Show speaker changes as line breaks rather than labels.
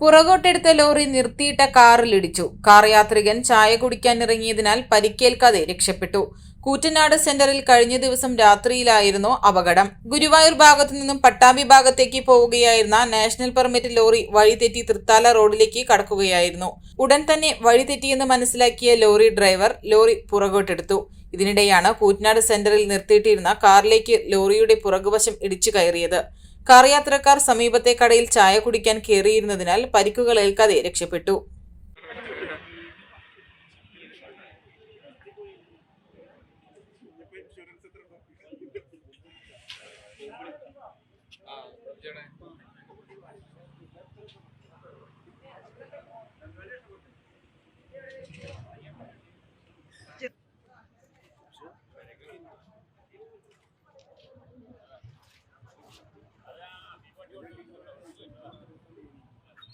പുറകോട്ടെടുത്ത lorry നിർത്തിയിട്ട കാറിലിടിച്ചു car യാത്രികൻ ചായ കുടിക്കാൻ ഇറങ്ങിയതിനാൽ പരിക്കേൽക്കാതെ രക്ഷപ്പെട്ടു. കൂറ്റനാട് സെന്ററിൽ കഴിഞ്ഞ ദിവസം രാത്രിയിലായിരുന്നു അപകടം. ഗുരുവായൂർ ഭാഗത്തു നിന്നും പട്ടാമ്പി ഭാഗത്തേക്ക് പോവുകയായിരുന്ന നാഷണൽ പെർമിറ്റ് ലോറി വഴിതെറ്റി തൃത്താല റോഡിലേക്ക് കടക്കുകയായിരുന്നു. ഉടൻ തന്നെ വഴിതെറ്റിയെന്ന് മനസ്സിലാക്കിയ ലോറി ഡ്രൈവർ ലോറി പുറകോട്ടെടുത്തു. ഇതിനിടെയാണ് കൂറ്റനാട് സെന്ററിൽ നിർത്തിയിട്ടിരുന്ന കാറിലേക്ക് ലോറിയുടെ പുറകുവശം ഇടിച്ചു കയറിയത്. കാർ യാത്രക്കാർ സമീപത്തെ കടയിൽ ചായ കുടിക്കാൻ കയറിയിരുന്നതിനാൽ പരിക്കുകൾ ഏൽക്കാതെ രക്ഷപ്പെട്ടു.